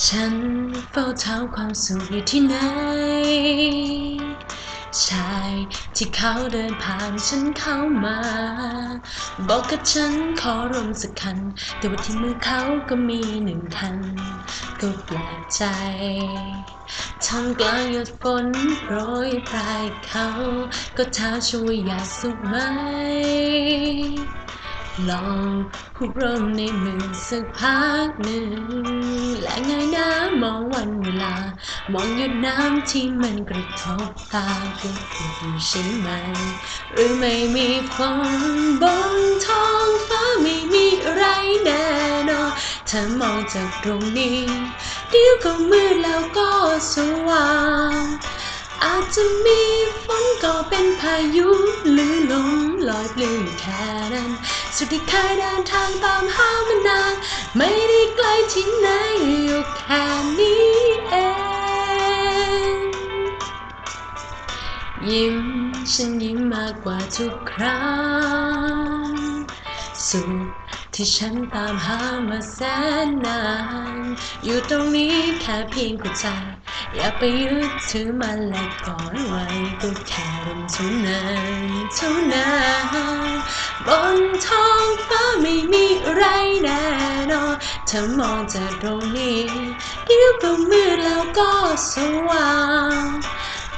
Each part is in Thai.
ฉันเฝ้าเท้าความสุขอยู่ที่ไหน ชายที่เขาเดินผ่านฉันเข้ามา บอกกับฉันขอรวมสักคัน แต่ว่าที่มือเขาก็มีหนึ่งคัน ก็แปลกใจทำกลางหยดฝนโปรยปลายเขา ก็เท้าช่วยอยากสุขไหมลองหุบลมในมือสักพักหนึ่ง และเงยหน้ามองวันเวลา มองหยดน้ำที่มันกระทบตาก็คือใช่ไหม หรือไม่มีฝนบนท้องฟ้าไม่มีอะไรแน่นอนเธอมองจากตรงนี้ เดี๋ยวก็มืดแล้วก็สว่างอาจจะมีฝนก็เป็นพายุหรือลมลอยปลิวอยู่แค่นั้น สุดที่เคยเดินทางตามหามานาน ไม่ได้ไกลที่ไหน แค่นี้เอง ยิ้มฉันยิ้มมากกว่าทุกครั้ง สุขที่ฉันตามหามาแสนนาน อยู่ตรงนี้แค่เพียงหัวใจอย่าไปยึดถือมันและกอดไว้ก็แค่เรื่องเท่านั้นเท่านั้นบนท้องฟ้าไม่มีอะไรแน่ ธอมองจากตรงนี้เดี๋ยวก็มืดแล้วก็สว่าง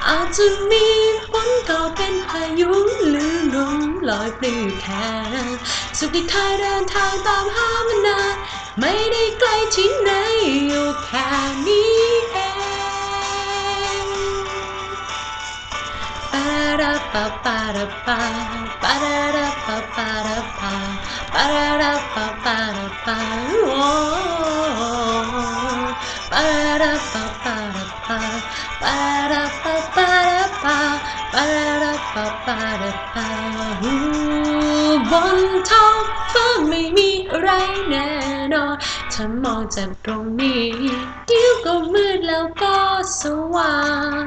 อาจจะมีฝนก็เป็นพายุหรือลมลอยปลิวแค่สุขที่เคยเดินทางตามหามานานไม่ได้ไกลที่ไหนอยู่แค่นี้เองปาราปาปาราปาปาราปาปาราปาปาราราปาปารา ปาโอปาราปาปาราปาปาราปาปาราปาปาราปาปาราปาหูบนท้องฟ้าไม่มีอะไรแน่นอนถ้ามองจากตรงนี้เดี๋ยวก็มืดแล้วก็สว่าง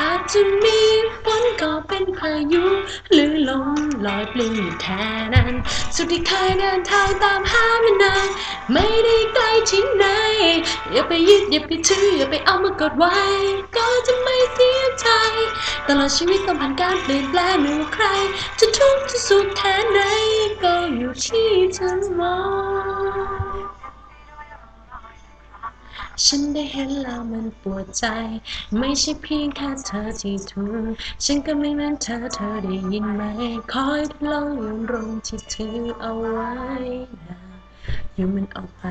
อาจจะมีฝนก็เป็นพายุ หรือลมลอยปลิวอยู่แค่นั้น สุดที่เคยเดินทางตามหามานาน ไม่ได้ไกลที่ไหน อย่าไปยึดอย่าไปถืออย่าไปเอามากดไว้ ก็จะไม่เสียใจ ตลอดชีวิตต้องผ่านการเปลี่ยนแปลงไม่ว่าใคร จะทุกข์จะสุขแค่ไหนก็อยู่ที่เธอมอง ฉันได้เห็นแล้วมันปวดใจ ไม่ใช่เพียงแค่เธอที่ทุกข์ฉันก็ไม่เหมือนเธอเธอได้ยินไหม คอยลองยืนรงที่ถือเอาไว้นะอย่ามันออกไป